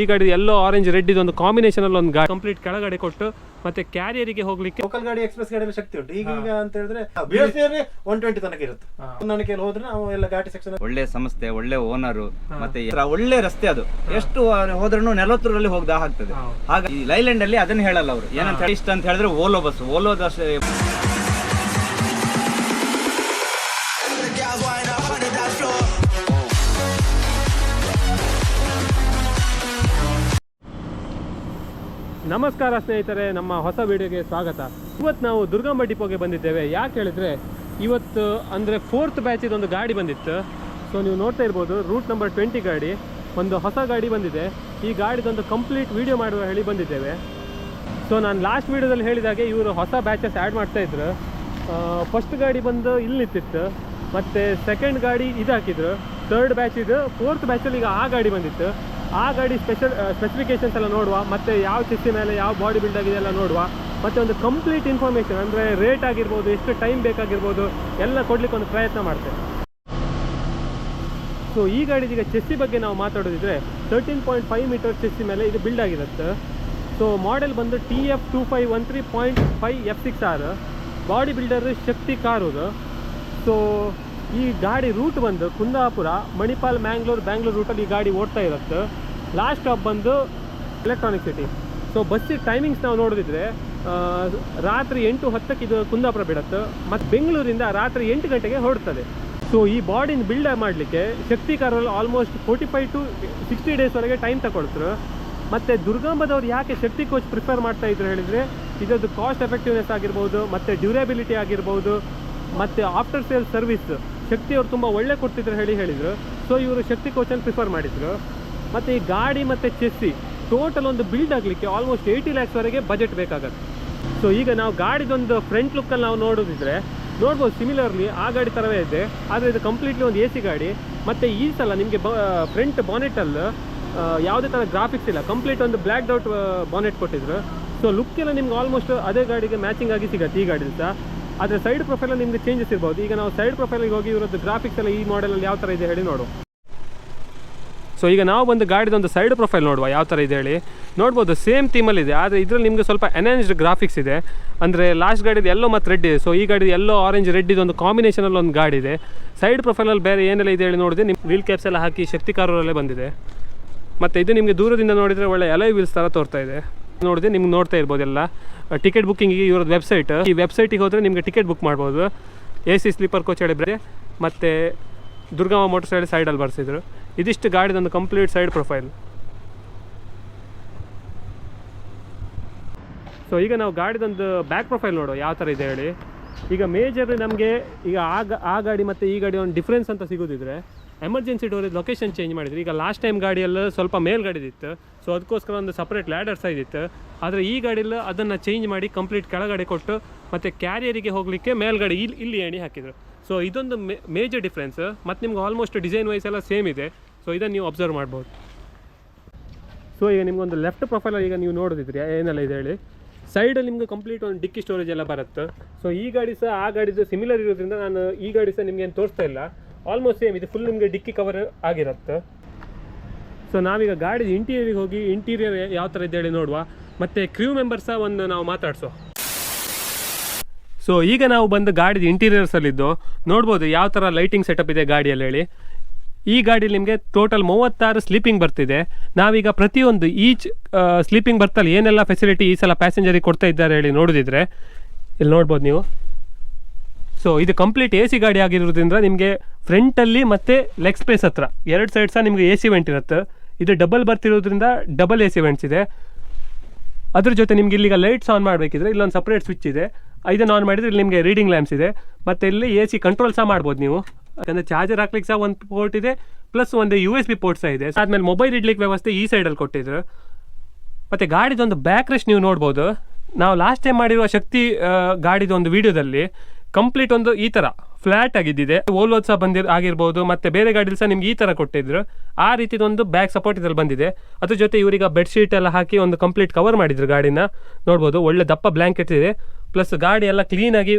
ಈ ಗಾಡಿ ಎಲ್ಲೋ orange red ಇದೊಂದು ಕಾಂಬಿನೇಷನ್ ಅಲ್ಲಿ ಒಂದು ಗಾಡಿ. ಕಂಪ್ಲೀಟ್ ಕೆಳಗಡೆ ಕೊಟ್ಟು ಮತ್ತೆ ಕ್ಯಾರಿಯರಿಗೆ ಹೋಗ್ಲಿಕ್ಕೆ ಲೋಕಲ್ ಗಾಡಿ ಎಕ್ಸ್ಪ್ರೆಸ್ ಗಾಡಿ ಶಕ್ತಿ ಉಂಟು. ಈಗ ಈಗ ಅಂತ ಹೇಳಿದ್ರೆ ಒನ್ ಟ್ವೆಂಟಿ ತನಕ ಇರುತ್ತೆ. ನಾನು ಹೋದ್ರೆ ನಾವು ಎಲ್ಲ ಗಾಡಿ ಸೆಕ್ಷನ್ ಒಳ್ಳೆ ಸಂಸ್ಥೆ ಒಳ್ಳೆ ಓನರ್ ಮತ್ತೆ ಒಳ್ಳೆ ರಸ್ತೆ ಅದು. ಎಷ್ಟು ಹೋದ್ರೂ ನಲವತ್ತರಲ್ಲಿ ಹೋಗ್ದ ಆಗ್ತದೆ ಹಾಗೆ ಈ ಲೈಲ್ಯಾಂಡ್ ಅಲ್ಲಿ ಅದನ್ನ ಹೇಳಲ್ಲ ಅವರು. ಏನಂತ ಇಷ್ಟ ಅಂತ ಹೇಳಿದ್ರೆ ಓಲೋ ಬಸ್ ಓಲೋ ಓಲೋದ ನಮಸ್ಕಾರ ಸ್ನೇಹಿತರೆ, ನಮ್ಮ ಹೊಸ ವಿಡಿಯೋಗೆ ಸ್ವಾಗತ. ಇವತ್ತು ನಾವು ದುರ್ಗಮ್ಮ ಡಿಪೋಗೆ ಬಂದಿದ್ದೇವೆ. ಯಾಕೆ ಹೇಳಿದ್ರೆ, ಇವತ್ತು ಅಂದರೆ ಫೋರ್ತ್ ಬ್ಯಾಚಿದೊಂದು ಗಾಡಿ ಬಂದಿತ್ತು. ಸೊ ನೀವು ನೋಡ್ತಾ ಇರ್ಬೋದು ರೂಟ್ ನಂಬರ್ ಟ್ವೆಂಟಿ ಗಾಡಿ, ಒಂದು ಹೊಸ ಗಾಡಿ ಬಂದಿದೆ. ಈ ಗಾಡಿದೊಂದು ಕಂಪ್ಲೀಟ್ ವೀಡಿಯೋ ಮಾಡುವ ಹೇಳಿ ಬಂದಿದ್ದೇವೆ. ಸೊ ನಾನು ಲಾಸ್ಟ್ ವೀಡಿಯೋದಲ್ಲಿ ಹೇಳಿದಾಗೆ ಇವರು ಹೊಸ ಬ್ಯಾಚಸ್ ಆ್ಯಡ್ ಮಾಡ್ತಾ ಇದ್ರು. ಫಸ್ಟ್ ಗಾಡಿ ಬಂದು ಇಲ್ಲಿ ನಿಂತಿತ್ತು. ಮತ್ತು ಸೆಕೆಂಡ್ ಗಾಡಿ ಇದು ಹಾಕಿದ್ರು ಥರ್ಡ್ ಬ್ಯಾಚ್ ಇದು ಫೋರ್ತ್ ಬ್ಯಾಚಲ್ಲಿ ಈಗ ಆ ಗಾಡಿ ಬಂದಿತ್ತು. ಆ ಗಾಡಿ ಸ್ಪೆಷಲ್ ಸ್ಪೆಸಿಫಿಕೇಷನ್ಸ್ ಎಲ್ಲ ನೋಡುವ, ಮತ್ತು ಯಾವ ಚೆಸ್ಸಿ ಮೇಲೆ ಯಾವ ಬಾಡಿ ಬಿಲ್ಡ್ ಆಗಿದೆ ಎಲ್ಲ ನೋಡುವ, ಮತ್ತು ಒಂದು ಕಂಪ್ಲೀಟ್ ಇನ್ಫಾರ್ಮೇಷನ್ ಅಂದರೆ ರೇಟ್ ಆಗಿರ್ಬೋದು, ಎಷ್ಟು ಟೈಮ್ ಬೇಕಾಗಿರ್ಬೋದು, ಎಲ್ಲ ಕೊಡಲಿಕ್ಕೆ ಒಂದು ಪ್ರಯತ್ನ ಮಾಡ್ತೇವೆ ಸೊ ಈ ಗಾಡಿ ಈಗ ಚೆಸ್ಸಿ ಬಗ್ಗೆ ನಾವು ಮಾತಾಡೋದಿದ್ರೆ thirteen point five metre chassis ಮೇಲೆ ಇದು ಬಿಲ್ಡ್ ಆಗಿರುತ್ತೆ. ಸೊ ಮಾಡೆಲ್ ಬಂದು T F two five one three point five F six R body builder Shakti ಕಾರುದು so ಈ ಗಾಡಿ ರೂಟ್ ಬಂದು ಕುಂದಾಪುರ, ಮಣಿಪಾಲ್, ಮ್ಯಾಂಗ್ಳೂರ್, ಬ್ಯಾಂಗ್ಳೂರ್ ರೂಟಲ್ಲಿ ಈ ಗಾಡಿ ಓಡ್ತಾ ಇರುತ್ತೆ. ಲಾಸ್ಟ್ ಸ್ಟಾಪ್ ಬಂದು ಎಲೆಕ್ಟ್ರಾನಿಕ್ ಸಿಟಿ ಸೊ ಬಸ್ಸಿಗೆ ಟೈಮಿಂಗ್ಸ್ ನಾವು ನೋಡೋದಿದ್ರೆ ರಾತ್ರಿ ಎಂಟು ಹತ್ತಕ್ಕೆ ಇದು ಕುಂದಾಪುರ ಬಿಡುತ್ತೆ, ಮತ್ತು ಬೆಂಗಳೂರಿಂದ ರಾತ್ರಿ ಎಂಟು ಗಂಟೆಗೆ ಹೊರಡ್ತದೆ. ಸೊ ಈ ಬಾಡಿನ ಬಿಲ್ಡ್ ಮಾಡಲಿಕ್ಕೆ ಶಕ್ತಿ ಕಾರಲ್ಲಿ almost forty five to sixty ಡೇಸ್ವರೆಗೆ time ತಗೊಳ್ತರು. ಮತ್ತು ದುರ್ಗಾಂಬದವ್ರು ಯಾಕೆ ಶಕ್ತಿ ಕೋಚ್ ಪ್ರಿಫರ್ ಮಾಡ್ತಾ ಇದ್ರು ಹೇಳಿದರೆ, ಇದರದ್ದು ಕಾಸ್ಟ್ ಎಫೆಕ್ಟಿವ್ನೆಸ್ ಆಗಿರ್ಬೋದು, ಮತ್ತು ಡ್ಯೂರೇಬಿಲಿಟಿ ಆಗಿರ್ಬೋದು, ಮತ್ತು ಆಫ್ಟರ್ ಸೇಲ್ ಸರ್ವಿಸ್ ಶಕ್ತಿ ಅವ್ರು ತುಂಬ ಒಳ್ಳೆ ಕೊಡ್ತಿದ್ರು ಹೇಳಿ ಹೇಳಿದರು. ಸೊ ಇವರು ಶಕ್ತಿ ಕೋಚನ್ನು ಪ್ರಿಫರ್ ಮಾಡಿದರು. ಮತ್ತು ಈ ಗಾಡಿ ಮತ್ತು ಚೆಸ್ಸಿ ಟೋಟಲ್ ಒಂದು ಬಿಲ್ಡ್ ಆಗಲಿಕ್ಕೆ ಆಲ್ಮೋಸ್ಟ್ ಏಯ್ಟಿ ಲ್ಯಾಕ್ಸ್ವರೆಗೆ ಬಜೆಟ್ ಬೇಕಾಗುತ್ತೆ. ಸೊ ಈಗ ನಾವು ಗಾಡಿದೊಂದು ಫ್ರಂಟ್ ಲುಕ್ಕಲ್ಲಿ ನಾವು ನೋಡೋದಿದ್ರೆ, ನೋಡ್ಬೋದು ಸಿಮಿಲರ್ಲಿ ಆ ಗಾಡಿ ಥರವೇ ಇದೆ, ಆದರೆ ಇದು ಕಂಪ್ಲೀಟ್ಲಿ ಒಂದು ಎ ಸಿ ಗಾಡಿ. ಮತ್ತು ಈ ಸಲ ನಿಮಗೆ ಬ ಫ್ರಂಟ್ ಬಾನೆಟಲ್ಲಿ ಯಾವುದೇ ಥರ ಗ್ರಾಫಿಕ್ಸ್ ಇಲ್ಲ. ಕಂಪ್ಲೀಟ್ ಒಂದು ಬ್ಲ್ಯಾಕ್ ಡೌಟ್ ಬಾನೆಟ್ ಕೊಟ್ಟಿದ್ರು. ಸೊ ಲುಕ್ಕೆಲ್ಲ ನಿಮ್ಗೆ ಆಲ್ಮೋಸ್ಟ್ ಅದೇ ಗಾಡಿಗೆ ಮ್ಯಾಚಿಂಗ್ ಆಗಿ ಸಿಗುತ್ತೆ ಈ ಗಾಡಿ ಸಹ. ಆದರೆ ಸೈಡ್ ಪ್ರೊಫೈಲಲ್ಲಿ ನಿಮಗೆ ಚೇಂಜಸ್ ಇರ್ಬೋದು. ಈಗ ನಾವು ಸೈಡ್ ಪ್ರೊಫೈಲಿಗೆ ಹೋಗಿ ಇವರದ್ದು ಗ್ರಾಫಿಕ್ಸ್ ಎಲ್ಲ ಈ ಮಾಡೆಲಲ್ಲಿ ಯಾವ ಥರ ಇದೆ ಹೇಳಿ ನೋಡು. ಸೊ ಈಗ ನಾವು ಬಂದು ಗಾಡಿದೊಂದು ಸೈಡ್ ಪ್ರೊಫೈಲ್ ನೋಡುವ, ಯಾವ ಥರ ಇದೆ ಹೇಳಿ. ನೋಡ್ಬೋದು ಸೇಮ್ ಥೀಮಲ್ಲಿದೆ ಆದರೆ ಇದರಲ್ಲಿ ನಿಮಗೆ ಸ್ವಲ್ಪ ಎನ್ಹಾನ್ಸ್ಡ್ ಗ್ರಾಫಿಕ್ಸ್ ಇದೆ. ಅಂದರೆ ಲಾಸ್ಟ್ ಗಾಡಿದು ಎಲ್ಲೋ ಮತ್ತು ರೆಡ್ ಇದೆ. ಸೊ ಈ ಗಾಡಿದು ಎಲ್ಲೋ ಆರೆಂಜ್ ರೆಡ್ ಇದೊಂದು ಕಾಂಬಿನೇಷನಲ್ಲಿ ಒಂದು ಗಾಡಿ ಇದೆ. ಸೈಡ್ ಪ್ರೊಫೈಲಲ್ಲಿ ಬೇರೆ ಏನೆಲ್ಲ ಇದೆ ಹೇಳಿ ನೋಡಿದ್ರೆ ನಿಮ್ಮ ವೀಲ್ ಕ್ಯಾಪ್ಸ್ ಎಲ್ಲ ಹಾಕಿ ಶಕ್ತಿ ಕಾರಲ್ಲೇ ಬಂದಿದೆ. ಮತ್ತು ಇದು ನಿಮಗೆ ದೂರದಿಂದ ನೋಡಿದರೆ ಒಳ್ಳೆ ಎಲೈ ವೀಲ್ಸ್ ಥರ ತೋರ್ತಾ ಇದೆ. ನೋಡಿದೆ ನಿಮ್ಗೆ ನೋಡ್ತಾ ಇರ್ಬೋದೆಲ್ಲ ಟಿಕೆಟ್ ಬುಕ್ಕಿಂಗಿಗೆ ಇವ್ರದ್ದು ವೆಬ್ಸೈಟ್ ಈ ವೆಬ್ಸೈಟಿಗೆ ಹೋದರೆ ನಿಮಗೆ ಟಿಕೆಟ್ ಬುಕ್ ಮಾಡ್ಬೋದು. ಎ ಸಿ ಸ್ಲೀಪರ್ ಕೋಚ್ ಹೇಳಿದ್ರೆ ಮತ್ತು ದುರ್ಗಮ್ಮ ಮೋಟರ್ಸ್ ಹೇಳಿ ಸೈಡಲ್ಲಿ ಬರ್ಸಿದ್ರು. ಇದಿಷ್ಟು ಗಾಡಿದೊಂದು ಕಂಪ್ಲೀಟ್ ಸೈಡ್ ಪ್ರೊಫೈಲ್ ಸೊ ಈಗ ನಾವು ಗಾಡಿದೊಂದು ಬ್ಯಾಕ್ ಪ್ರೊಫೈಲ್ ನೋಡುವ ಯಾವ ಥರ ಇದೆ ಹೇಳಿ. ಈಗ ಮೇಜರ್ ನಮಗೆ ಈಗ ಆ ಗಾ- ಆ ಗಾಡಿ ಮತ್ತು ಈ ಗಾಡಿ ಒಂದು ಡಿಫ್ರೆನ್ಸ್ ಅಂತ ಸಿಗೋದಿದ್ರೆ ಎಮರ್ಜೆನ್ಸಿ ಡೋರ್ ಲೊಕೇಶನ್ ಚೇಂಜ್ ಮಾಡಿದ್ರು. ಈಗ ಲಾಸ್ಟ್ ಟೈಮ್ ಗಾಡಿಯೆಲ್ಲ ಸ್ವಲ್ಪ ಮೇಲ್ಗಡೆದಿತ್ತು ಸೊ ಅದಕ್ಕೋಸ್ಕರ ಒಂದು ಸಪ್ರೇಟ್ ಲ್ಯಾಡರ್ ಸೈಜ್ ಇತ್ತು. ಆದರೆ ಈ ಗಾಡಿಯಲ್ಲಿ ಅದನ್ನು ಚೇಂಜ್ ಮಾಡಿ ಕಂಪ್ಲೀಟ್ ಕೆಳಗಡೆ ಕೊಟ್ಟು ಮತ್ತು ಕ್ಯಾರಿಯರಿಗೆ ಹೋಗಲಿಕ್ಕೆ ಮೇಲ್ಗಡೆ ಇಲ್ಲಿ ಇಲ್ಲಿ ಎಣಿ ಹಾಕಿದ್ರು. ಸೊ ಇದೊಂದು ಮೇಜರ್ ಡಿಫ್ರೆನ್ಸ್ ಮತ್ತು ನಿಮ್ಗೆ ಆಲ್ಮೋಸ್ಟ್ ಡಿಸೈನ್ ವೈಸ್ ಎಲ್ಲ ಸೇಮ್ ಇದೆ. ಸೊ ಇದನ್ನು ನೀವು ಅಬ್ಸರ್ವ್ ಮಾಡ್ಬೋದು. ಸೊ ಈಗ ನಿಮ್ಗೊಂದು ಲೆಫ್ಟ್ ಪ್ರೊಫೈಲ್ ಈಗ ನೀವು ನೋಡೋದಿದ್ರಿ, ಏನೆಲ್ಲ ಇದೆ ಹೇಳಿ? ಸೈಡಲ್ಲಿ ನಿಮ್ಗೆ ಕಂಪ್ಲೀಟ್ ಒಂದು ಡಿಕ್ಕಿ ಸ್ಟೋರೇಜ್ ಎಲ್ಲ ಬರುತ್ತೆ. ಸೊ ಈ ಗಾಡಿ ಸಹ ಆ ಗಾಡಿದು ಸಿಮಿಲರ್ ಇರೋದ್ರಿಂದ ನಾನು ಈ ಗಾಡಿ ಸಹ ನಿಮ್ಗೆ ಏನು ತೋರಿಸ್ತಾ ಇಲ್ಲ. ಆಲ್ಮೋಸ್ಟ್ ಸೇಮ್ ಇದು ಫುಲ್ ನಿಮಗೆ ಡಿಕ್ಕಿ ಕವರ್ ಆಗಿರುತ್ತೆ. ಸೊ ನಾವೀಗ ಗಾಡಿ ಇಂಟೀರಿಯರಿಗೆ ಹೋಗಿ ಇಂಟೀರಿಯರ್ ಯಾವ ಥರ ಇದೆ ಹೇಳಿ ನೋಡುವ. ಮತ್ತು ಕ್ರ್ಯೂ ಮೆಂಬರ್ ಸಹ ಒಂದು ನಾವು ಮಾತಾಡಿಸೋ. ಸೊ ಈಗ ನಾವು ಬಂದು ಗಾಡಿದು ಇಂಟೀರಿಯರ್ಸಲ್ಲಿದ್ದು ನೋಡ್ಬೋದು ಯಾವ ಥರ ಲೈಟಿಂಗ್ ಸೆಟಪ್ ಇದೆ ಗಾಡಿಯಲ್ಲಿ ಹೇಳಿ. ಈ ಗಾಡಿ ನಿಮಗೆ ಟೋಟಲ್ ಮೂವತ್ತಾರು ಸ್ಲೀಪಿಂಗ್ ಬರ್ತಿದೆ. ನಾವೀಗ ಪ್ರತಿಯೊಂದು ಈಚ್ ಸ್ಲೀಪಿಂಗ್ ಬರ್ತಲ್ಲಿ ಏನೆಲ್ಲ ಫೆಸಿಲಿಟಿ ಈ ಸಲ ಪ್ಯಾಸೆಂಜರಿಗೆ ಕೊಡ್ತಾ ಇದ್ದಾರೆ ಹೇಳಿ ನೋಡಿದ್ರೆ ಇಲ್ಲಿ ನೋಡ್ಬೋದು ನೀವು. ಸೊ ಇದು ಕಂಪ್ಲೀಟ್ ಎ ಸಿ ಗಾಡಿ ಆಗಿರೋದ್ರಿಂದ ನಿಮಗೆ ಫ್ರಂಟಲ್ಲಿ ಮತ್ತು ಲೆಗ್ ಸ್ಪೇಸ್ ಹತ್ರ, ಎರಡು ಸೈಡ್ ಸಹ ನಿಮಗೆ ಎ ಸಿ ವೆಂಟ್ ಇರುತ್ತೆ. ಇದು ಡಬಲ್ ಬರ್ತಿರೋದ್ರಿಂದ ಡಬಲ್ ಎ ಸಿ ವೆಂಟ್ಸ್ ಇದೆ. ಅದ್ರ ಜೊತೆ ನಿಮ್ಗೆ ಇಲ್ಲಿಗ ಲೈಟ್ಸ್ ಆನ್ ಮಾಡಬೇಕಿದ್ರೆ ಇಲ್ಲೊಂದು ಸಪ್ರೇಟ್ ಸ್ವಿಚ್ ಇದೆ. ಇದನ್ನು ಆನ್ ಮಾಡಿದ್ರೆ ಇಲ್ಲಿ ನಿಮಗೆ ರೀಡಿಂಗ್ ಲ್ಯಾಂಪ್ಸ್ ಇದೆ. ಮತ್ತು ಇಲ್ಲಿ ಎ ಸಿ ಕಂಟ್ರೋಲ್ ಸಹ ಮಾಡ್ಬೋದು ನೀವು. ಯಾಕಂದರೆ ಚಾರ್ಜರ್ ಹಾಕ್ಲಿಕ್ಕೆ ಸಹ ಒಂದು ಪೋರ್ಟ್ ಇದೆ ಪ್ಲಸ್ ಒಂದು ಯು ಎಸ್ ಬಿ ಪೋರ್ಟ್ ಸಹ ಇದೆ. ಆದಮೇಲೆ ಮೊಬೈಲ್ ಇಡ್ಲಿಕ್ಕೆ ವ್ಯವಸ್ಥೆ ಈ ಸೈಡಲ್ಲಿ ಕೊಟ್ಟಿದ್ರು. ಮತ್ತು ಗಾಡಿದೊಂದು ಬ್ಯಾಕ್ ರೆಸ್ಟ್ ನೀವು ನೋಡ್ಬೋದು. ನಾವು ಲಾಸ್ಟ್ ಟೈಮ್ ಮಾಡಿರುವ ಶಕ್ತಿ ಗಾಡಿದು ಒಂದು ವಿಡಿಯೋದಲ್ಲಿ ಕಂಪ್ಲೀಟ್ ಒಂದು ಈ ಥರ ಫ್ಲ್ಯಾಟ್ ಆಗಿದ್ದಿದೆ. ಓಲ್ವೋದ್ ಸಹ ಬಂದಿರ್ ಆಗಿರ್ಬೋದು, ಮತ್ತು ಬೇರೆ ಗಾಡಿಲಿ ಸಹ ನಿಮ್ಗೆ ಈ ಥರ ಕೊಟ್ಟಿದ್ರು. ಆ ರೀತಿದೊಂದು ಬ್ಯಾಕ್ ಸಪೋರ್ಟ್ ಇದ್ರಲ್ಲಿ ಬಂದಿದೆ. ಅದ್ರ ಜೊತೆ ಇವರೀಗ ಬೆಡ್ಶೀಟ್ ಎಲ್ಲ ಹಾಕಿ ಒಂದು ಕಂಪ್ಲೀಟ್ ಕವರ್ ಮಾಡಿದ್ರು ಗಾಡಿನ. ನೋಡ್ಬೋದು, ಒಳ್ಳೆ ದಪ್ಪ ಬ್ಲ್ಯಾಂಕೆಟ್ ಇದೆ. ಪ್ಲಸ್ ಗಾಡಿ ಎಲ್ಲ ಕ್ಲೀನಾಗಿ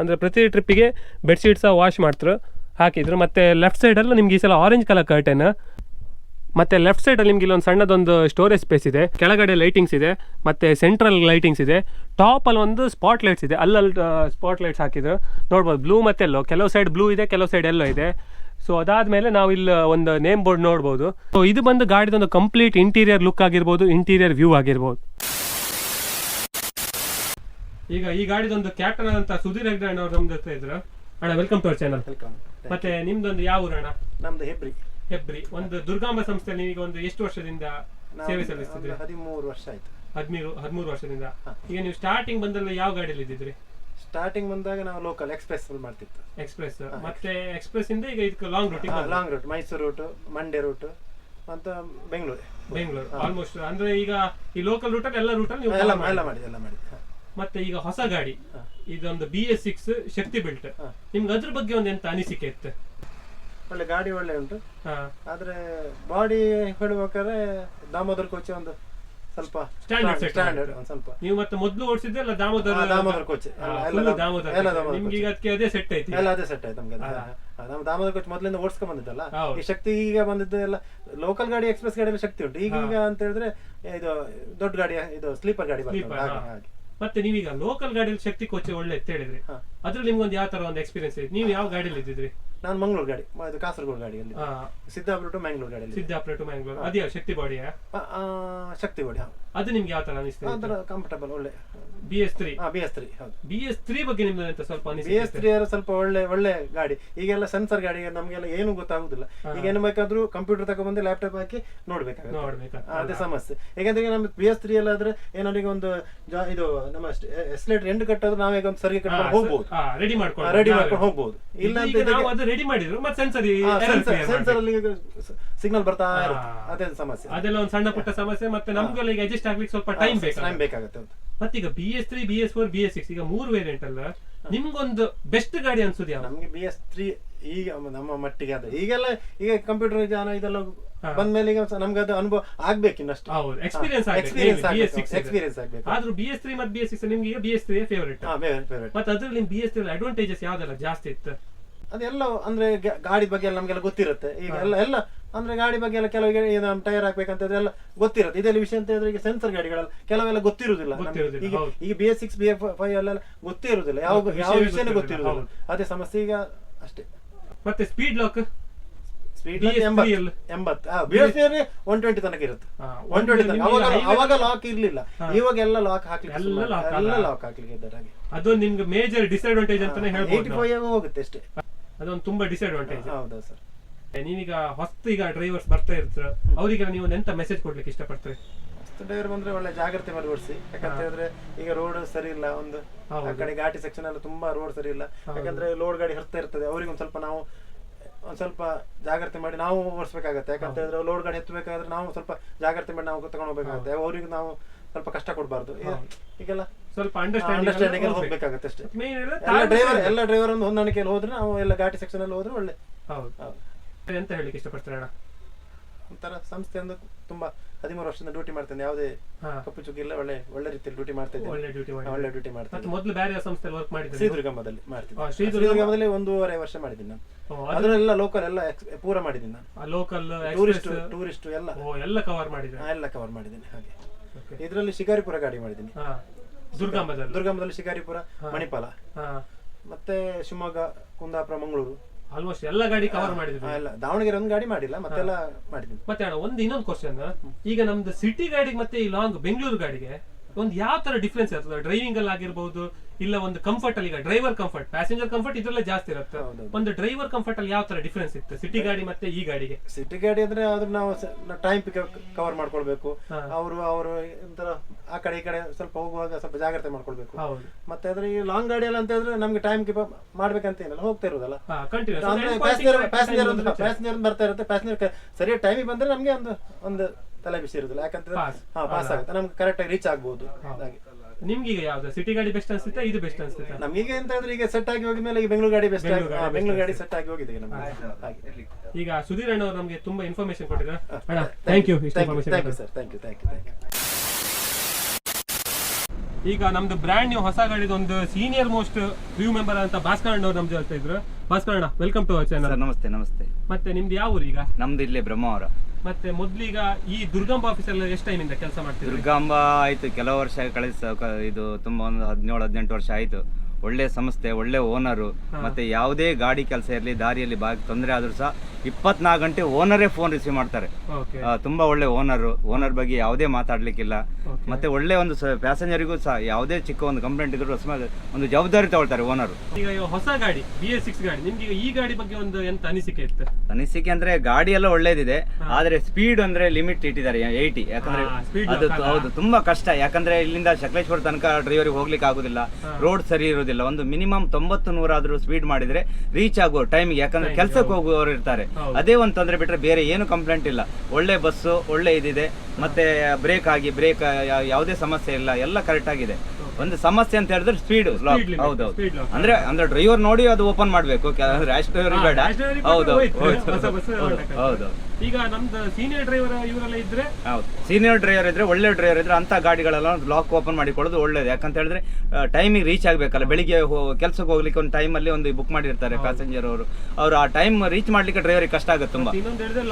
ಅಂದರೆ ಪ್ರತಿ ಟ್ರಿಪ್ಪಿಗೆ ಬೆಡ್ಶೀಟ್ ಸಹ ವಾಶ್ ಮಾಡ್ತಾರೆ ಹಾಕಿದ್ರು. ಮತ್ತು ಲೆಫ್ಟ್ ಸೈಡಲ್ಲೂ ನಿಮ್ಗೆ ಈ ಸಲ ಆರೆಂಜ್ ಕಲರ್ ಕರ್ಟನ್ ಮತ್ತೆ ಲೆಫ್ಟ್ ಸೈಡಲ್ಲಿ ನಿಮ್ಗೆ ಇಲ್ಲೊಂದು ಸಣ್ಣದೊಂದು ಸ್ಟೋರೇಜ್ ಸ್ಪೇಸ್ ಇದೆ. ಕೆಳಗಡೆ ಲೈಟಿಂಗ್ಸ್ ಇದೆ. ಮತ್ತೆ ಸೆಂಟ್ರಲ್ ಲೈಟಿಂಗ್ಸ್ ಇದೆ. ಟಾಪಲ್ಲಿ ಒಂದು ಸ್ಪಾಟ್ ಲೈಟ್ಸ್ ಇದೆ. ಅಲ್ಲಲ್ಲಿ ಸ್ಪಾಟ್ ಲೈಟ್ಸ್ ಹಾಕಿದ್ರು. ನೋಡ್ಬೋದು ಬ್ಲೂ ಮತ್ತೆ ಎಲ್ಲೋ ಕೆಲವು ಸೈಡ್ ಬ್ಲೂ ಇದೆ, ಕೆಲವು ಸೈಡ್ ಎಲ್ಲೋ ಇದೆ. ಸೊ ಅದಾದಮೇಲೆ ನಾವು ಇಲ್ಲಿ ಒಂದು ನೇಮ್ ಬೋರ್ಡ್ ನೋಡ್ಬೋದು. ಸೊ ಇದು ಬಂದು ಗಾಡಿದೊಂದು ಕಂಪ್ಲೀಟ್ ಇಂಟೀರಿಯರ್ ಲುಕ್ ಆಗಿರ್ಬೋದು ಇಂಟೀರಿಯರ್ ವ್ಯೂ ಆಗಿರ್ಬೋದು. ಈಗ ಈ ಗಾಡಿದೊಂದು ಕ್ಯಾಪ್ಟನ್ ಅಂತ ಸುಧೀರ್ ಹೆಗ್ಡೆ ಅವರು ನಮ್ದು ಹತ್ರ ಇದ್ರು. ಅಣ್ಣ welcome to our channel welcome ಮತ್ತೆ ನಿಮ್ದೊಂದು ಯಾವ ಊರಣ ನಮ್ದು ಹೆಬ್ರಿ ಹೆಬ್ರಿ ಒಂದು ದುರ್ಗಾಂಬ ಸಂಸ್ಥೆ ಈಗ ಒಂದು ಎಷ್ಟು ವರ್ಷದಿಂದ ಸೇವೆ ಸಲ್ಲಿಸ್ತಿದ್ರಿ? ಹದಿಮೂರು ವರ್ಷ ಆಯ್ತು. ಹದಿಮೂರು ಹದಿಮೂರು ವರ್ಷದಿಂದ. ಈಗ ನೀವು ಸ್ಟಾರ್ಟಿಂಗ್ ಬಂದಲ್ಲಿ ಯಾವ ಗಾಡಿಯಲ್ಲಿ ಇದ್ದಿದ್ರಿ? ಸ್ಟಾರ್ಟಿಂಗ್ ಬಂದಾಗ ನಾವು ಲೋಕಲ್ ಎಕ್ಸ್ಪ್ರೆಸ್ ಮಾಡ್ತಿತ್ತು. ಎಕ್ಸ್ಪ್ರೆಸ್ ಮತ್ತೆ ಎಕ್ಸ್ಪ್ರೆಸ್ ಇಂದ ಈಗ ಇದಕ್ಕೆ long route long route Mysuru route Mandya route ಅಂತ ಬೆಂಗಳೂರು ಬೆಂಗಳೂರು ಆಲ್ಮೋಸ್ಟ್ ಅಂದ್ರೆ ಈಗ ಈ ಲೋಕಲ್ ರೂಟ್ ಎಲ್ಲ ನೀವು ಎಲ್ಲ cover ಎಲ್ಲ ಮಾಡಿ. ಮಾಡಿ ಎಲ್ಲ ಮಾಡಿ ಮತ್ತೆ ಈಗ ಹೊಸ ಗಾಡಿ. ಇದೊಂದು B S six Shakti built. ನಿಮ್ಗೆ ಅದ್ರ ಬಗ್ಗೆ ಒಂದು ಎಂತ ಅನಿಸಿಕೆ ಇತ್ತು? ಒಳ್ಳೆ ಗಾಡಿ ಒಳ್ಳೆ ಉಂಟು. ಆದ್ರೆ ಬಾಡಿ ಹೇಳ್ಬೇಕಾದ್ರೆ ದಾಮೋದರ್ ಕೋಚೆ ಒಂದು ಸ್ವಲ್ಪ ಸ್ಟ್ಯಾಂಡರ್ಡ್ ಸ್ಟ್ಯಾಂಡರ್ಡ್. ಒಂದು ಸ್ವಲ್ಪ. ನೀವು ಮತ್ತೆ ಮೊದ್ಲು ಓಡಿಸಿದ್ದೆಲ್ಲ ದಾಮೋದರ ಹಾ, ದಾಮೋದರ ಕೋಚ್. ಎಲ್ಲ- ದಾಮೋದರ ನಿಮ್ಗೆ ಈಗ ಅದಕ್ಕೆ ಅದೇ ಸೆಟ್ ಐತಿ ಎಲ್ಲ ಅದೇ ಸೆಟ್ ಆಯ್ತು ನಮ್ಗೆ ನಮ್ಮ ದಾಮೋದರ ಕೋಚ್ ಮೊದಲಿಂದ ಓಡಿಸ್ಕೊಂಡ್ ಬಂದಿದ್ದಲ್ಲ. ಈ ಶಕ್ತಿ ಈಗ ಬಂದಿದ್ದು ಎಲ್ಲ ಲೋಕಲ್ ಗಾಡಿ ಎಕ್ಸ್ಪ್ರೆಸ್ ಗಾಡಿ ಎಲ್ಲ ಶಕ್ತಿ ಉಂಟು. ಈಗ ಈಗ ಅಂತ ಹೇಳಿದ್ರೆ ಇದು ದೊಡ್ಡ ಗಾಡಿ ಇದು ಸ್ಲೀಪರ್ ಗಾಡಿ ಬರ್ತದೆ. ಹಾಗೆ. ಮತ್ತೆ ನೀವೀಗ ಲೋಕಲ್ ಗಾಡಿಯಲ್ಲಿ ಶಕ್ತಿ ಕೋಚೆ ಒಳ್ಳೆ ಅಂತ ಹೇಳಿದ್ರಿ. ಅದ್ರಲ್ಲಿ ನಿಮ್ಗೊಂದು ಯಾವ ತರ ಒಂದು ಎಕ್ಸ್ಪೀರಿಯನ್ಸ್ ಇದೆ? ನೀವು ಯಾವ ಗಾಡಿಯಲ್ಲಿ ಇದ್ದಿದ್ರಿ? ನಾನು ಮಂಗಳೂರು ಗಾಡಿ ಮ- ಇದು ಕಾಸರಗೋಡು ಗಾಡಿಯಲ್ಲಿ. ಸಿದ್ಧಾಪುರ ಸಿದ್ದಾಪುರ ಟು ಮ್ಯಾಂಗ್ಳೂರ್ ಗಾಡಿಯಲ್ಲಿ. ಸಿದ್ದಾಪುರ ಟು ಮ್ಯಾಂಗ್ಳೂರ್. ಅದೇ ಶಕ್ತಿ ಬಾಡಿಯಾ ಆ, ಆ, ಶಕ್ತಿ ಗಾಡಿ ಹೌದು ಅದು ನಿಮ್ಗೆ ಯಾವ ತರ ಅನಿಸ್ತದೆ ಅದರ ಕಂಫರ್ಟಬಲ್ ಒಳ್ಳೆ. B S three B S three ಹೌದು. ಬಿ ಎಸ್ ತ್ರೀ ಬಗ್ಗೆ ನಿಮ್ದು ಅಂತ ಸ್ವಲ್ಪ ಬಿ ಎಸ್ ತ್ರೀ ಸ್ವಲ್ಪ ಒಳ್ಳೆ ಒಳ್ಳೆ ಗಾಡಿ. ಈಗೆಲ್ಲ ಸೆನ್ಸರ್ ಗಾಡಿ ನಮಗೆಲ್ಲ ಏನು ಗೊತ್ತಾಗುದಿಲ್ಲ. ಈಗ ಏನು ಬೇಕಾದ್ರೂ ಕಂಪ್ಯೂಟರ್ ತಗೊಂಡ್ಬಂದು ಲ್ಯಾಪ್ಟಾಪ್ ಹಾಕಿ ನೋಡ್ಬೇಕಾಗುತ್ತೆ. ನೋಡ್ಬೇಕಾ ಅದೇ ಸಮಸ್ಯೆ. ಯಾಕಂದ್ರೆ ನಮ್ಮ ಬಿ ಎಸ್ ತ್ರೀ ಎಲ್ಲ ಆದ್ರೆ ಏನಾದ್ರು ಒಂದು ಇದು ನಮ್ಮ ಎಸ್ಲೇಟರ್ ಎಂಡ್ ಕಟ್ಟೋದು ನಾವೀಗ ಒಂದು ಸರಿ ಕಟ್ಕೊಂಡು ಹೋಗ್ಬೋದು. ರೆಡಿ ಮಾಡ್ಕೊಂಡು ರೆಡಿ ಮಾಡ್ಕೊಂಡು ಹೋಗ್ಬೋದು. ಇಲ್ಲ ಅದು ರೆಡಿ ಮಾಡಿದ್ರು ಮತ್ತೆ ಸೆನ್ಸರ್ ಸೆನ್ಸರ್ ಅಲ್ಲಿ ಸಿಗ್ನಲ್ ಬರ್ತಾ ಇರುತ್ತೆ. ಅದೇ ಸಮಸ್ಯೆ. ಅದೆಲ್ಲ ಒಂದು ಸಣ್ಣ ಪುಟ್ಟ ಸಮಸ್ಯೆ ಮತ್ತೆ ನಮ್ಗೆಲ್ಲ ಈಗ ಅಡ್ಜಸ್ಟ್ ಆಗ್ಲಿಕ್ಕೆ ಸ್ವಲ್ಪ ಟೈಮ್ ಟೈಮ್ ಬೇಕಾಗುತ್ತೆ. ಅಂತ. ಮತ್ತೀಗ B S three B S four B S six ಈಗ ಮೂರು ವೇರಿಯಂಟ್ ಅಲ್ಲ ನಿಮ್ಗೊಂದು ಬೆಸ್ಟ್ ಗಾಡಿ ಅನ್ಸುದು ಯಾವ ನಮ್ಗೆ ಬಿ ಎಸ್ ತ್ರೀ ಈಗ ನಮ್ಮ ಮಟ್ಟಿಗೆ ಅದೇ. ಈಗೆಲ್ಲ ಈಗ ಕಂಪ್ಯೂಟರ್ ಜ್ಞಾನ ಇದೆಲ್ಲ. ಬಂದ್ಮೇಲೆ ಈಗ ನಮ್ಗೆ ಅದು ಅನುಭವ ಆಗ್ಬೇಕು ಇನ್ನಷ್ಟು. ಹೌದು experience experience S six experience ಆಗ್ಬೇಕು ಆದ್ರೂ ಬಿ ಎಸ್ ತ್ರೀ ಮತ್ತೆ ಬಿ ಎಸ್ ಸಿಕ್ಸ್ ನಿಮ್ಗೆ ಬಿ ಎಸ್ ತ್ರೀ ಫೇವರೇಟ್ ಮತ್ತೆ ಅದ್ರಲ್ಲಿ ನಿಮ್ ಬಿ ಎಸ್ ತ್ರೀ ಅಡ್ವಾಂಟೇಜಸ್ ಯಾವ್ದೆಲ್ಲ ಜಾಸ್ತಿ ಇತ್ತು? ಅದೆಲ್ಲ ಅಂದ್ರೆ ಗಾಡಿ ಬಗ್ಗೆ ನಮ್ಗೆಲ್ಲ ಗೊತ್ತಿರುತ್ತೆ. ಈಗ ಎಲ್ಲ ಎಲ್ಲ ಅಂದ್ರೆ ಗಾಡಿ ಬಗ್ಗೆ ಎಲ್ಲ ಕೆಲವು ಟೈರ್ ಹಾಕ್ಬೇಕಂತ ಎಲ್ಲ ಗೊತ್ತಿರುತ್ತೆ. ಇದೆಲ್ಲ ವಿಷಯ ಅಂತ ಹೇಳಿದ್ರೆ ಈಗ ಸೆನ್ಸರ್ ಗಾಡಿಗಳೆಲ್ಲ ಕೆಲವೆಲ್ಲ ಗೊತ್ತಿರುವುದಿಲ್ಲ. ಈಗ. ಈಗ B S six B F five ಎಲ್ಲ ಗೊತ್ತಿರುವುದಿಲ್ಲ. ಯಾವ ಯಾವ ವಿಷಯನೂ ಗೊತ್ತಿರುವುದಿಲ್ಲ, ಅದೇ ಸಮಸ್ಯೆ ಈಗ ಅಷ್ಟೇ. ಮತ್ತೆ ಸ್ಪೀಡ್ ಲಾಕ್ ಸ್ಪೀಡ್ BS3 ಎಂಬತ್ತು. ಒನ್ ಟ್ವೆಂಟಿ ತನಕ ಇರುತ್ತೆ. ಒನ್ ಟ್ವೆಂಟಿ ತನಕ. ಅವಾಗ ಅವಾಗ ಲಾಕ್ ಇರ್ಲಿಲ್ಲ. ಇವಾಗ ಎಲ್ಲ ಲಾಕ್ ಹಾಕ್ಲಿಕ್ಕೆ ಎಲ್ಲ? ಲಾಕ್ ಹಾಕ್ಲಿಕ್ಕೆ ಇದ್ದಾರೆ ಹಾಗೆ. ಅದು ನಿಮ್ಗೆ ಮೇಜರ್ ಡಿಸ್ಅಡ್ವಾಂಟೇಜ್ ಅಂತಾನೆ ಹೇಳ್ಬೋದು. ಏಯ್ಟಿ ನಾವು. ಫೈವ್ ಹೋಗುತ್ತೆ ಅಷ್ಟೇ. ಅದೊಂದು ತುಂಬಾ ಡಿಸ್ಅಡ್ವಾಂಟೇಜ್ ಹೌದಾ ಸರ್. ನೀವೀಗ ಹೊಸ್ತು ಈಗ ಡ್ರೈವರ್ಸ್ ಬರ್ತಾ ಇರ್ತೀರ ಅವರಿಗೆ ನೀವು ಎಂತ ಮೆಸೇಜ್ ಕೊಡ್ಲಿಕ್ಕೆ ಇಷ್ಟಪಡ್ತೀರಿ? ಡ್ರೈವರ್ ಬಂದ್ರೆ ಒಳ್ಳೆ ಜಾಗ್ರತೆ ಮಾಡಿ ಓಡಿಸಿ ಯಾಕಂತ ಹೇಳಿದ್ರೆ ಈಗ ರೋಡ್ ಸರಿ ಇಲ್ಲ ಒಂದು ಆ. ಕಡೆ ಘಾಟಿ ಸೆಕ್ಷನ್ ಎಲ್ಲ ತುಂಬಾ ರೋಡ್ ಸರಿ ಇಲ್ಲ. ಯಾಕಂದ್ರೆ ಲೋಡ್ ಗಾಡಿ ಹರ್ತಾ ಇರ್ತದೆ. ಅವ್ರಿಗೆ ಒಂದ್ ಸ್ವಲ್ಪ ನಾವು ಒಂದ್ ಸ್ವಲ್ಪ ಜಾಗ್ರತೆ ಮಾಡಿ ನಾವು ಓಡಿಸ್ಬೇಕಾಗತ್ತೆ. ಯಾಕಂತ ಹೇಳಿದ್ರೆ ಲೋಡ್ ಗಾಡಿ ಎತ್ತಬೇಕಾದ್ರೆ ನಾವು ಸ್ವಲ್ಪ ಜಾಗ್ರತೆ ಮಾಡಿ ನಾವು ತಗೊಂಡು ಹೋಗ್ಬೇಕಾಗತ್ತೆ. ಅವ್ರಿಗೆ ನಾವು ಸ್ವಲ್ಪ ಕಷ್ಟ ಕೊಡಬಾರ್ದು. ಈಗೆಲ್ಲ ಸ್ವಲ್ಪ ಅಂಡರ್ಸ್ಟ್ಯಾಂಡಿಂಗ್ ಹೋಗ್ಬೇಕಾಗತ್ತೆ ಅಷ್ಟೇ. ಮೇನ್ ಎಲ್ಲ ಡ್ರೈವರ್ ಎಲ್ಲ ಡ್ರೈವರ್ ಒಂದು ಹೊಂದಾಣಿಕೆಯಲ್ಲಿ ಹೋದ್ರೆ ನಾವು ಎಲ್ಲ ಘಾಟಿ ಸೆಕ್ಷನ್ ಅಲ್ಲಿ ಹೋದ್ರೆ ಒಳ್ಳೆ. ಹೌದು. ಎಂತ ಹೇಳಿಕ್ಕೆ ಇಷ್ಟಪಡ್ತಾರೆ ಅಣ್ಣ. ಒಂಥರ ಸಂಸ್ಥೆ ಅಂದ್ರೆ ತುಂಬಾ ಹದಿಮೂರು ವರ್ಷದಿಂದ ಡ್ಯೂಟಿ ಮಾಡ್ತೇನೆ. ಯಾವುದೇ ಕಪ್ಪು ಚುಕ್ಕಿ ಇಲ್ಲ ಒಳ್ಳೆ ಒಳ್ಳೆ ರೀತಿಯಲ್ಲಿ ಡ್ಯೂಟಿ ಮಾಡ್ತೇನೆ ಒಳ್ಳೆ ಡ್ಯೂಟಿ ಮಾಡಿ ಒಳ್ಳೆ ಡ್ಯೂಟಿ ಮಾಡ್ತೇನೆ ಮತ್ತೆ ಮೊದಲು ಬೇರೆ ಸಂಸ್ಥೆಯಲ್ಲಿ ವರ್ಕ್ ಮಾಡಿದ್ದೆ ಶ್ರೀದುರ್ಗಮದಲ್ಲಿ ಮಾಡ್ತೀನಿ ಆ ಶ್ರೀದುರ್ಗ- ಶ್ರೀದುರ್ಗಮದಲ್ಲಿ ಒಂದೂವರೆ ವರ್ಷ ಮಾಡಿದ್ದೀನಿ ನಾನು. ಅದರಲ್ಲೆಲ್ಲ ಲೋಕಲ್ ಎಲ್ಲ ಪೂರ ಮಾಡಿದ್ದೀನಿ ನಾನು. ಲೋಕಲ್ ಟೂರಿಸ್ಟ್ ಟೂರಿಸ್ಟ್ ಎಲ್ಲ. ಎಲ್ಲ ಕವರ್ ಮಾಡಿದ್ದೀನಿ ಎಲ್ಲ ಕವರ್ ಮಾಡಿದ್ದೀನಿ ಹಾಗೆ. ಇದರಲ್ಲಿ ಶಿಕಾರಿಪುರ ಗಾಡಿ ಮಾಡಿದ್ದೀನಿ. ದುರ್ಗಮದಲ್ಲಿ ದುರ್ಗಮದಲ್ಲಿ ಶಿಕಾರಿಪುರ ಮಣಿಪಾಲ. ಹಾ. ಮತ್ತೆ ಶಿವಮೊಗ್ಗ ಕುಂದಾಪುರ ಮಂಗಳೂರು. ಆಲ್ಮೋಸ್ಟ್ ಎಲ್ಲ ಗಾಡಿ ಕವರ್ ಮಾಡಿದ್ವಿ. ಎಲ್ಲ ದಾವಣಗೆರೆ ಒಂದು ಗಾಡಿ ಮಾಡಿಲ್ಲ ಮತ್ತೆಲ್ಲ ಮಾಡಿದ್ವಿ. ಮತ್ತೆ ಅಣ್ಣ ಒಂದು ಇನ್ನೊಂದು ಕ್ವಶನ್ ಈಗ ನಮ್ದು ಸಿಟಿ ಗಾಡಿಗೆ ಮತ್ತೆ ಈ ಲಾಂಗ್ ಬೆಂಗಳೂರು ಗಾಡಿಗೆ ಒಂದು ಯಾವ ತರ ಡಿಫ್ರೆನ್ಸ್ ಇರ್ತದೆ? ಡ್ರೈವಿಂಗ್ ಅಲ್ಲಿ ಆಗಿರ್ಬಹುದು ಇಲ್ಲ ಒಂದು ಕಂಫರ್ಟ್ ಅಲ್ಲಿ ಈಗ ಡ್ರೈವರ್ ಕಂಫರ್ಟ್ ಪ್ಯಾಸೆಂಜರ್ ಕಂಫರ್ಟ್ ಇದ್ರಲ್ಲೇ ಜಾಸ್ತಿ ಇರುತ್ತೆ. ಒಂದು ಡ್ರೈವರ್ ಕಂಫರ್ಟ್ ಅಲ್ಲಿ ಯಾವ ತರ ಡಿಫ್ರೆನ್ಸ್ ಇತ್ತು ಸಿಟಿ ಗಾಡಿ ಮತ್ತೆ ಈ ಗಾಡಿಗೆ? ಸಿಟಿ ಗಾಡಿ ಅಂದ್ರೆ ಅದ್ರ ನಾವು ಟೈಮ್ ಕವರ್ ಮಾಡ್ಕೊಳ್ಬೇಕು. ಅವರು ಅವರು ಒಂಥರ ಆ ಕಡೆ ಈ ಕಡೆ ಸ್ವಲ್ಪ ಹೋಗುವಾಗ ಸ್ವಲ್ಪ ಜಾಗ್ರತೆ ಮಾಡ್ಕೊಳ್ಬೇಕು. ಮತ್ತೆ ಅದ್ರ ಈ ಲಾಂಗ್ ಗಾಡಿ ಎಲ್ಲ ಅಂತ ಹೇಳಿದ್ರೆ ನಮ್ಗೆ ಟೈಮ್ ಕೀಪ್ ಮಾಡ್ಬೇಕಂತ ಏನಲ್ಲ ಹೋಗ್ತಾ ಇರೋದಲ್ಲ. ಪ್ಯಾಸೆಂಜರ್ ಪ್ಯಾಸೆಂಜರ್ ಬರ್ತಾ ಇರುತ್ತೆ ಪ್ಯಾಸೆಂಜರ್ ಸರಿಯಾದ ಟೈಮಿಗೆ ಬಂದ್ರೆ ನಮ್ಗೆ ಒಂದು ಒಂದು ತಲೆ ಬಿಸಿ ಇರುದಿಲ್ಲ ಯಾಕಂದ್ರೆ ಹಾ ಪಾಸ್ ಆಗುತ್ತೆ. ನಮ್ಗೆ ಕರೆಕ್ಟ್ ಆಗಿ ರೀಚ್ ಆಗ್ಬೋದು. ಹಾಗೆ. ನಿಮ್ಗೆ ಈಗ ಯಾವ್ದು? ಸಿಟಿ ಗಾಡಿ ಬೆಸ್ಟ್ ಅನ್ಸುತ್ತೆ ಇದು ಬೆಸ್ಟ್ ಅನ್ಸುತ್ತೆ? ನಮಗೆ ಅಂತ ಹೇಳಿದ್ರೆ ಈಗ ಸೆಟ್ ಆಗಿ ಹೋಗಿದ ಮೇಲೆ ಈಗ ಬೆಂಗಳೂರು ಗಾಡಿ ಬೆಸ್ಟ್ ಬೆಂಗಳೂರು ಗಾಡಿ ಬೆಂಗಳೂರು ಗಾಡಿ ಸೆಟ್ ಆಗಿ ಹೋಗಿದೆ ಈಗ ನಮ್ಗೆ. ಹಾಗೆ. ಈಗ ಸುಧೀರ್ ಅಣ್ಣ ಅವರು ನಮಗೆ ತುಂಬಾ ಇನ್ಫಾರ್ಮೇಶನ್ ಕೊಟ್ಟಿದ್ದಾರೆ. ಅಣ್ಣ ಥ್ಯಾಂಕ್ ಯು ಇಷ್ಟ thank you information sir thank you thank you thank you ಈಗ ನಮ್ದು ಬ್ರ್ಯಾಂಡ್ ನೀವು ಹೊಸ ಗಾಡಿದ ಒಂದು ಸೀನಿಯರ್ ಮೋಸ್ಟ್ ವ್ಯೂ ಮೆಂಬರ್ ಅಂತ ಭಾಸ್ಕರ್ ಅಣ್ಣ ಅವ್ರು ನಮ್ ಜೊತೆ ಇದ್ರು. ಭಾಸ್ಕರ್ ಅಣ್ಣ welcome to our channel sir ನಮಸ್ತೆ ನಮಸ್ತೆ. ಮತ್ತೆ ನಿಮ್ದು ಯಾವ ಊರು ಈಗ? ನಮ್ದು ಇಲ್ಲೇ ಬ್ರಹ್ಮಾವರ ಮತ್ತೆ ಮೊದ್ಲೀಗ ಈ ದುರ್ಗಾಂಬ ಆಫೀಸಲ್ಲಿ ಎಷ್ಟು ಇಂದ ಕೆಲಸ ಮಾಡ್ತೀವಿ ದುರ್ಗಾಂಬ ಆಯ್ತು ಕೆಲವು ವರ್ಷ ಕಳಿಸ ಇದು ತುಂಬಾ ಒಂದು ಹದಿನೇಳು ಹದಿನೆಂಟು ವರ್ಷ ಆಯ್ತು. ಒಳ್ಳೆ ಸಂಸ್ಥೆ ಒಳ್ಳೆ ಓನರು ಮತ್ತೆ ಯಾವುದೇ ಗಾಡಿ ಕೆಲಸ ಇರಲಿ ದಾರಿಯಲ್ಲಿ ಬಾ ತೊಂದರೆ ಆದ್ರೂ ಸಹ ಇಪ್ಪತ್ನಾಲ್ಕು ಗಂಟೆ ಓನರೇ ಫೋನ್ ರಿಸೀವ್ ಮಾಡ್ತಾರೆ. ಆ, ತುಂಬಾ ಒಳ್ಳೆ ಓನರ್ ಓನರ್ ಬಗ್ಗೆ ಯಾವುದೇ ಮಾತಾಡ್ಲಿಕ್ಕಿಲ್ಲ. ಮತ್ತೆ ಒಳ್ಳೆ ಒಂದು ಪ್ಯಾಸೆಂಜರಿಗೂ ಸಹ ಯಾವುದೇ ಚಿಕ್ಕ ಒಂದು ಕಂಪ್ಲೇಂಟ್ ಇದ್ರು ಒಂದು ಜವಾಬ್ದಾರಿ ತಗೊಳ್ತಾರೆ ಓನರ್ ಈಗ ಹೊಸ ಗಾಡಿ ಬಿ ಎಸ್ ಸಿಕ್ಸ್ ಗಾಡಿ ನಿಮ್ಗೆ ಈಗ ಈ ಗಾಡಿ ಬಗ್ಗೆ ಒಂದು ಎಂತ ಅನಿಸಿಕೆ ಇತ್ತು? ಅನಿಸಿಕೆ ಅಂದ್ರೆ ಗಾಡಿ ಎಲ್ಲ ಒಳ್ಳೇದಿದೆ ಆದ್ರೆ ಸ್ಪೀಡ್ ಅಂದ್ರೆ ಲಿಮಿಟ್ ಇಟ್ಟಿದ್ದಾರೆ ಏಯ್ಟಿ ಯಾಕಂದ್ರೆ ಹಾ, speed ಅದು ಹೌದು ತುಂಬಾ ಕಷ್ಟ. ಯಾಕಂದ್ರೆ ಇಲ್ಲಿಂದ ಸಕಲೇಶ್ವರ ತನಕ ಡ್ರೈವರಿಗೆ ಹೋಗ್ಲಿಕ್ಕೆ ಆಗುದಿಲ್ಲ. ರೋಡ್ ಸರಿ ಇರುವುದಿಲ್ಲ ಒಂದು ಮಿನಿಮಮ್ ತೊಂಬತ್ತು ನೂರಾದ್ರೂ ಸ್ಪೀಡ್ ಮಾಡಿದ್ರೆ ರೀಚ್ ಆಗುವ ಟೈಮಿಗೆ ಯಾಕಂದ್ರೆ ಕೆಲ್ಸಕ್ಕೆ ಹೋಗುವವರು ಇರ್ತಾರೆ. ಅದೇ ಒಂದು ತೊಂದರೆ ಬಿಟ್ರೆ ಬೇರೆ ಏನು ಕಂಪ್ಲೇಂಟ್ ಇಲ್ಲ. ಒಳ್ಳೆ ಬಸ್ಸು ಒಳ್ಳೆ ಇದಿದೆ. ಮತ್ತೆ ಬ್ರೇಕ್ ಆಗಿ ಬ್ರೇಕ್ ಯಾವುದೇ ಸಮಸ್ಯೆ ಇಲ್ಲ. ಎಲ್ಲ ಕರೆಕ್ಟ್ ಆಗಿದೆ. ಒಂದು ಸಮಸ್ಯೆ ಅಂತ ಹೇಳಿದ್ರೆ ಸ್ಪೀಡ್ ಹೌದೌದು. ಅಂದ್ರೆ ಅಂದ್ರೆ ಡ್ರೈವರ್ ನೋಡಿ ಅದು ಓಪನ್ ಮಾಡ್ಬೇಕು. ರ್ಯಾಶ್ ಡ್ರೈವರ್ ಬೇಡ. ಹೌದೌದು. ಹೌದು. ಈಗ ನಮ್ದು ಸೀನಿಯರ್ ಡ್ರೈವರ್ ಇವರೆಲ್ಲ ಇದ್ರೆ? ಹೌದು. ಸೀನಿಯರ್ ಡ್ರೈವರ್ ಇದ್ರೆ ಒಳ್ಳೆ ಡ್ರೈವರ್ ಇದ್ರೆ ಅಂತ ಗಾಡಿಗಳೆಲ್ಲ ಲಾಕ್ ಓಪನ್ ಮಾಡಿಕೊಳ್ಳೋದು ಒಳ್ಳೇದು. ಯಾಕಂತ ಹೇಳಿದ್ರೆ ಟೈಮಿಗೆ ರೀಚ್ ಆಗಬೇಕಲ್ಲ. ಬೆಳಿಗ್ಗೆ ಕೆಲ್ಸಕ್ಕೆ ಹೋಗ್ಲಿಕ್ಕೆ ಒಂದು ಟೈಮಲ್ಲಿ ಒಂದು ಬುಕ್ ಮಾಡಿರ್ತಾರೆ ಪ್ಯಾಸೆಂಜರ್ ಅವರು. ಅವ್ರು ಆ ಟೈಮ್ ರೀಚ್ ಮಾಡ್ಲಿಕ್ಕೆ ಡ್ರೈವರಿಗೆ ಕಷ್ಟ ಆಗುತ್ತೆ ತುಂಬಾ.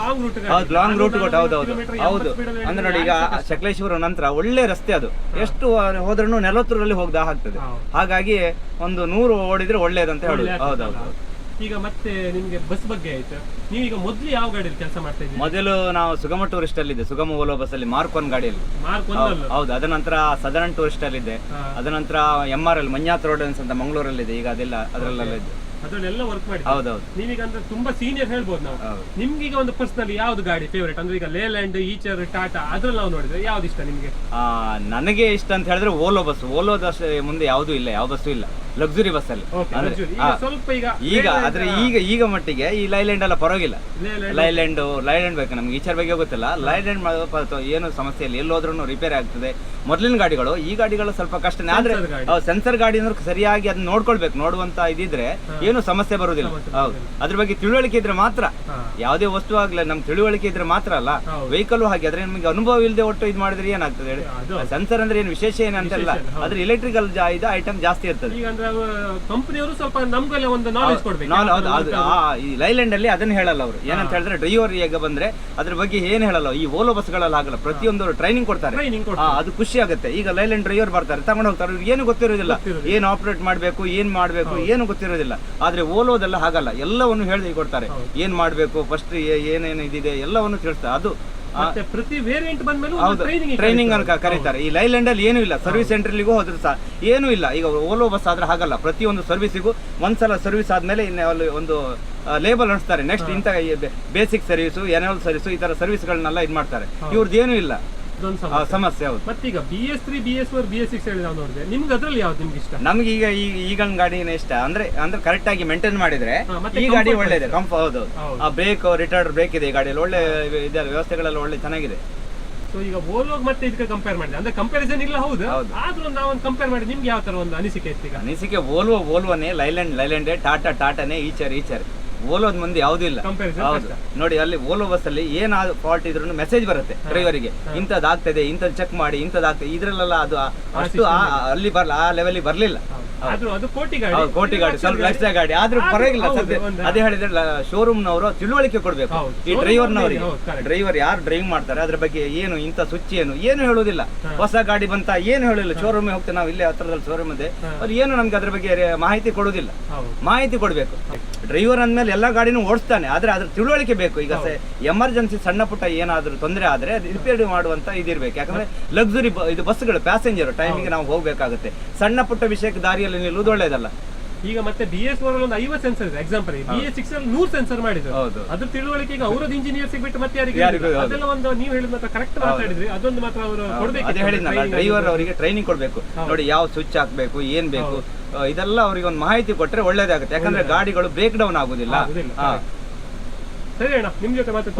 ಲಾಂಗ್ ರೂಟ್ ಹೌದು ಲಾಂಗ್ ರೂಟ್ ಕೊಟ್ಟು ಹೌದು ಹೌದು. ಹೌದು. ಅಂದ್ರೆ ನೋಡಿ ಈಗ ಸಕಲೇಶ್ವರ ನಂತರ ಒಳ್ಳೆ ರಸ್ತೆ ಅದು. ಎಷ್ಟು ಹೋದ್ರೂ ನಲವತ್ತರಲ್ಲಿ ಹೋಗ್ದಾ ಆಗ್ತದೆ. ಹೌದು. ಹಾಗಾಗಿ ಒಂದು ನೂರು ಓಡಿದ್ರೆ ಒಳ್ಳೇದಂತ ಹೇಳುದು. ಹೌದು ಹೌದು. ಈಗ ಮತ್ತೆ ನಿಮ್ಗೆ ಬಸ್ ಬಗ್ಗೆ ಆಯ್ತು. ನೀವೀಗ ಮೊದಲು ಯಾವ ಗಾಡಿಯಲ್ಲಿ ಕೆಲಸ ಮಾಡ್ತಾ ಇದ್ದೀರಿ? ಮೊದಲು ನಾವು ಸುಗಮ ಟೂರಿಸ್ಟ್ ಅಲ್ಲಿ ಇದ್ದೆ ಸುಗಮ ಓಲೋ ಬಸ್ ಅಲ್ಲಿ ಮಾರ್ಕ್ ಒನ್ ಗಾಡಿಯಲ್ಲಿ ಮಾರ್ಕ್ ಹೌದು, ಒಂದಲ್ಲ ಹೌದು. ಅದ ನಂತರ ಸದರ್ನ್ ಟೂರಿಸ್ಟ್ ಅಲ್ಲಿ ಇದೆ ಹಾ. ಅದ ನಂತರ ಎಂ ಆರ್ ಎಲ್ ಮಂಜಾತ್ ರೋಡ್ ಅಂತ ಮಂಗಳೂರಲ್ಲಿ ಇದೆ ಈಗ ಅದೆಲ್ಲ ಅದರಲ್ಲೆಲ್ಲ ಇದೆ ಅದ್ರಲ್ಲೆಲ್ಲ ವರ್ಕ್ ಮಾಡಿ ಹೌದೌದು. ನೀವೀಗ ಅಂದ್ರೆ ತುಂಬಾ ಸೀನಿಯರ್ ಹೇಳ್ಬೋದು ನಾವು. ಹೌದು. ನಿಮ್ಗೀಗ ಒಂದು ಪರ್ಸನಲ್ ಯಾವ್ದು ಗಾಡಿ ಫೇವರೇಟ್ ಅಂದ್ರೆ ಈಗ ಲೇಲ್ಯಾಂಡ್ ಈಚರ್ ಟಾಟಾ ಅದ್ರಲ್ಲಿ ನಾವು ನೋಡಿದ್ರೆ ಯಾವ್ದು ಇಷ್ಟ ನಿಮ್ಗೆ? ಆ, ನನಗೆ ಇಷ್ಟ ಅಂತ ಹೇಳಿದ್ರೆ ಓಲೋ ಬಸ್ ಓಲೋದಷ್ಟೇ ಮುಂದೆ ಯಾವುದೂ ಇಲ್ಲ ಯಾವ ಬಸ್ಸು ಇಲ್ಲ. ಲಕ್ಸುರಿ ಬಸ್ ಅಲ್ಲಿ. ಈಗ ಸ್ವಲ್ಪ ಈಗ ಈಗ ಆದ್ರೆ ಈಗ ಈಗ ಮಟ್ಟಿಗೆ ಈ ಲೈಲ್ಯಾಂಡ್ ಎಲ್ಲ ಪರವಾಗಿಲ್ಲ. ಲೇಲ್ಯಾಂಡ್ ಲೈಲ್ಯಾಂಡ್ ಬೇಕು ನಮ್ಗೆ ಈಚರ್ ಬಗ್ಗೆ ಗೊತ್ತಿಲ್ಲ. ಲೈಲ್ಯಾಂಡ್ ಏನು ಸಮಸ್ಯೆ ಇಲ್ಲ ಎಲ್ಲೋದ್ರೂ ರಿಪೇರಿ ಆಗ್ತದೆ. ಮೊದಲಿನ ಗಾಡಿಗಳು ಈ ಗಾಡಿಗಳು ಸ್ವಲ್ಪ ಕಷ್ಟನೇ. ಆದ್ರೆ ಸೆನ್ಸರ್ ಗಾಡಿ. ಅಂದ್ರೆ ಸರಿಯಾಗಿ ಅದನ್ನ ನೋಡ್ಕೊಳ್ಬೇಕು. ನೋಡುವಂತ ಇದಿದ್ರೆ ಏನು ಸಮಸ್ಯೆ ಬರುವುದಿಲ್ಲ. ಹೌದು. ಅದ್ರ ಬಗ್ಗೆ ತಿಳುವಳಿಕೆ ಇದ್ರೆ ಮಾತ್ರ. ಯಾವುದೇ ವಸ್ತು ಆಗ್ಲಿ ನಮ್ ತಿಳುವಳಿಕೆ ಇದ್ರೆ ಮಾತ್ರ ಅಲ್ಲ. ವೆಹಿಕಲ್ ಹಾಗೆ ಅದ್ರೆ ನಮಗೆ ಅನುಭವ ಇಲ್ಲದೆ ಒಟ್ಟು ಇದು ಮಾಡಿದ್ರೆ ಏನಾಗ್ತದೆ ಹೇಳಿ? ಸೆನ್ಸರ್ ಅಂದ್ರೆ ಏನು ವಿಶೇಷ ಏನಂತಲ್ಲ. ಇಲ್ಲ. ಆದ್ರೆ ಎಲೆಕ್ಟ್ರಿಕಲ್ ಇದು ಐಟಮ್ ಜಾಸ್ತಿ ಇರ್ತದೆ. ಈಗ ಅಂದ್ರೆ ಕಂಪನಿಯವರು ಸ್ವಲ್ಪ ನಮ್ಗೆಲ್ಲ ಒಂದು ನಾಲೆಜ್ ಕೊಡ್ಬೇಕು. ಈ ಲೈಲ್ಯಾಂಡ್ ಅಲ್ಲಿ ಅದನ್ನ ಹೇಳಲ್ಲ ಅವರು. ಏನಂತ ಹೇಳಿದ್ರೆ ಡ್ರೈವರ್ ಈಗ ಬಂದ್ರೆ ಅದ್ರ ಬಗ್ಗೆ ಏನ್ ಹೇಳಲ್ಲ. ಈ ಓಲೋ ಬಸ್ಗಳಲ್ಲಿ ಆಗಲ್ಲ. ಪ್ರತಿಯೊಂದು ಟ್ರೈನಿಂಗ್ ಕೊಡ್ತಾರೆ. ಅದು ಖುಷಿ ಆಗುತ್ತೆ. ಈಗ ಲೈಲ್ಯಾಂಡ್ ಡ್ರೈವರ್ ಬರ್ತಾರೆ ತಗೊಂಡು ಹೋಗ್ತಾರೆ. ಏನು ಗೊತ್ತಿರೋದಿಲ್ಲ. ಏನ್ ಆಪರೇಟ್ ಮಾಡ್ಬೇಕು ಏನ್ ಮಾಡ್ಬೇಕು ಏನು ಗೊತ್ತಿರೋದಿಲ್ಲ. ಆದ್ರೆ ಓಲೋದೆಲ್ಲ ಹಾಗಲ್ಲ. ಎಲ್ಲವನ್ನು ಹೇಳಿ ಕೊಡ್ತಾರೆ. ಏನ್ ಮಾಡ್ಬೇಕು ಫಸ್ಟ್ ಏನೇನು ಇದಿದೆ ಎಲ್ಲವನ್ನು ತಿಳಿಸ್ತಾರೆ. ಅದು ಮತ್ತೆ ಪ್ರತಿ ವೇರಿಯಂಟ್ ಬಂದ್ಮೇಲೆ ಟ್ರೈನಿಂಗ್ ಟ್ರೈನಿಂಗ್ ಅಂತ ಕರೀತಾರೆ. ಈ ಲೈಲ್ಯಾಂಡ್ ಅಲ್ಲಿ ಏನೂ ಇಲ್ಲ ಸರ್ವಿಸ್ ಸೆಂಟ್ರಲ್ಲಿಗೂ ಹೋದ್ರು ಸಹ ಏನೂ ಇಲ್ಲ. ಈಗ ಓಲೋ ಬಸ್ ಆದ್ರೆ ಹಾಗಲ್ಲ. ಪ್ರತಿಯೊಂದು ಸರ್ವಿಸಿಗೂ ಒಂದ್ಸಲ ಸರ್ವಿಸ್ ಆದ್ಮೇಲೆ ಇನ್ನ ಅಲ್ಲಿ ಒಂದು ಲೇಬಲ್ ಅನಿಸ್ತಾರೆ. ನೆಕ್ಸ್ಟ್ ಇಂಥ ಬೇಸಿಕ್ ಸರ್ವಿಸು ಎನಲ್ ಸರ್ವಿಸು ಈ ತರ ಸರ್ವಿಸ್ಗಳನ್ನೆಲ್ಲ ಇದು ಮಾಡ್ತಾರೆ ಇವ್ರದ್ದು ಏನೂ ಇಲ್ಲ. ಸಮಸ್ಯೆ. ಹೌದು. ಮತ್ತೀಗ B S three B S four B S six ಹೇಳಿ ನಾವು ನೋಡಿದೆ? ನಿಮ್ಗೆ ಅದ್ರಲ್ಲಿ ಯಾವ್ದು ನಿಮ್ಗೆ ಇಷ್ಟ? ನಮ್ಗೆ ಈಗ ಈ ಈಗ ಗಾಡಿನ ಇಷ್ಟ. ಅಂದ್ರೆ ಅಂದ್ರೆ ಕರೆಕ್ಟ್ ಆಗಿ ಮೇಂಟೈನ್ ಮಾಡಿದ್ರೆ ಈ ಗಾಡಿ ಒಳ್ಳೆ ಒಳ್ಳೇದೆ ಇದೆ. ಕಂಫ ಹೌದು. ಆ ಬ್ರೇಕ್ ರಿಟರ್ಡ್ ಬ್ರೇಕ್ ಇದೆ ಈ ಗಾಡಿಯಲ್ಲಿ. ಒಳ್ಳೆ ಇದೆ ವ್ಯವಸ್ಥೆಗಳೆಲ್ಲ ಒಳ್ಳೆ ಚೆನ್ನಾಗಿದೆ. ಸೊ ಈಗ ಓಲೋಗ್ ಮತ್ತೆ ಇದಕ್ಕೆ ಕಂಪೇರ್ ಮಾಡಿದೆ. ಅಂದ್ರೆ ಕಂಪ್ಯಾರಿಸನ್ ಇಲ್ಲ ಹೌದು. ಹೌದು. ಆದ್ರೂ ನಾವು ಒಂದು ಕಂಪೇರ್ ಮಾಡಿ ನಿಮ್ಗೆ ಯಾವ ತರ ಒಂದು ಅನಿಸಿಕೆ ಇತ್ತು ಈಗ ಅನಿಸಿಕೆ ಓಲ್ವೋ ಓಲ್ವೋನೇ ಲೈಲ್ಯಾಂಡ್ ಲೈಲ್ಯಾಂಡೇ ಟಾಟಾ ಟಾಟಾನೇ ಈಚರ್ ಈಚರ್ ಓಲೋದ್ ಮುಂದೆ ಯಾವುದೂ ಇಲ್ಲ. ಹೌದು. ನೋಡಿ ಅಲ್ಲಿ ಓಲೋ ಬಸ್ ಅಲ್ಲಿ ಏನಾದ್ರು ಫಾಲ್ಟ್ ಇದ್ರೂ ಮೆಸೇಜ್ ಬರುತ್ತೆ ಡ್ರೈವರಿಗೆ. ಇಂಥದ್ದು ಆಗ್ತದೆ ಇಂಥದ್ದು ಚೆಕ್ ಮಾಡಿ ಇಂಥದ್ದು ಆಗ್ತದೆ. ಇದ್ರಲ್ಲೆಲ್ಲ ಅದು ಅಷ್ಟು ಅಲ್ಲಿ. ಬರಲ್ಲ ಆ ಲೆವೆಲ್ ಬರ್ಲಿಲ್ಲ. ಕೋಟಿ ಗಾಡಿ. ಸ್ವಲ್ಪ ಲಕ್ಷ ಗಾಡಿ. ಆದ್ರೂ ಪರವಾಗಿಲ್ಲ ಅದೇ ಹೇಳಿದ್ರೆ ಶೋರೂಮ್ ನವರು ತಿಳುವಳಿಕೆ ಕೊಡ್ಬೇಕು. ಈ ಡ್ರೈವರ್ ನವರಿಗೆ ಡ್ರೈವರ್ ಯಾರು ಡ್ರೈವ್ ಮಾಡ್ತಾರೆ ಅದ್ರ ಬಗ್ಗೆ ಏನು ಇಂಥ ಸುಚ್ಚಿ ಏನು ಏನು ಹೇಳುದಿಲ್ಲ ಹೊಸ ಗಾಡಿ ಬಂತ ಏನು ಹೇಳಿಲ್ಲ ಶೋರೂಮ್ ಹೋಗ್ತೇವೆ ನಾವು ಇಲ್ಲೇ ಹತ್ರದಲ್ಲಿ ಶೋರೂಮ್ ಇದೆ. ಅವ್ರು ಏನು ನಮ್ಗೆ ಅದ್ರ ಬಗ್ಗೆ ಮಾಹಿತಿ ಕೊಡುದಿಲ್ಲ ಮಾಹಿತಿ ಕೊಡ್ಬೇಕು. ಡ್ರೈವರ್ ಅಂದಮೇಲೆ ಎಲ್ಲಾ ಗಾಡಿನೂ ಓಡಿಸ್ತಾನೆ. ಆದ್ರೆ ಅದ್ರ ತಿಳುವಳಿಕೆ ಬೇಕು. ಈಗ ಎಮರ್ಜೆನ್ಸಿ ಸಣ್ಣ ಪುಟ್ಟ ಏನಾದರೂ ತೊಂದರೆ ಆದ್ರೆ ರಿಪೇರಿ ಮಾಡುವಂಥ ಇದಿರಬೇಕು. ಯಾಕಂದ್ರೆ ಲಕ್ಸುರಿ ಇದು ಬಸ್ಗಳು ಪ್ಯಾಸೆಂಜರ್ ಟೈಮಿಗೆ ನಾವು ಹೋಗಬೇಕಾಗುತ್ತೆ. ಸಣ್ಣ ಪುಟ್ಟ ವಿಷಯಕ್ಕೆ ದಾರಿಯಲ್ಲಿ ನಿಲ್ಲುವುದು ಒಳ್ಳೇದಲ್ಲ. ಈಗ ಮತ್ತೆ ಬಿ ಎಸ್ ಫೋರ್ ಒಂದು ಐವತ್ತು ಸೆನ್ಸರ್ ಇದೆ. ಎಕ್ಸಾಂಪಲ್ ಬಿ ಎಸ್ ಸಿಕ್ಸ್ ಅಲ್ಲಿ ನೂರು ಸೆನ್ಸರ್ ಮಾಡಿದ್ರು. ಹೌದು. ಅದ್ರ ತಿಳುವಳಿಕೆ ಈಗ ಅವರದ್ದು ಇಂಜಿನಿಯರ್ಸ್ ಬಿಟ್ಟು ಮತ್ತೆ ಯಾರಿಗೆ ಅದೆಲ್ಲ ಒಂದು ನೀವು ಹೇಳಿದ ಮಾತ್ರ ಕರೆಕ್ಟ್ ಮಾತಾಡಿದ್ರಿ ಅದೊಂದು ಮಾತ್ರ ಅವರು ಕೊಡಬೇಕು ಅದೇ ಹೇಳಿದ್ನಲ್ಲ ಡ್ರೈವರ್ ಅವರಿಗೆ ಟ್ರೈನಿಂಗ್ ಕೊಡಬೇಕು. ನೋಡಿ ಯಾವ ಸ್ವಿಚ್ ಹಾಕ್ಬೇಕು ಏನ್ ಬೇಕು ಇದೆಲ್ಲ ಅವರಿಗೆ ಒಂದು ಮಾಹಿತಿ ಕೊಟ್ಟರೆ ಒಳ್ಳೇದಾಗುತ್ತೆ ಯಾಕಂದ್ರೆ ಗಾಡಿಗಳು ಬ್ರೇಕ್ ಡೌನ್ ಆಗುದಿಲ್ಲ. ಸರಿ ಅಣ್ಣ ನಿಮ್ ಜೊತೆ ಮಾತ್ರ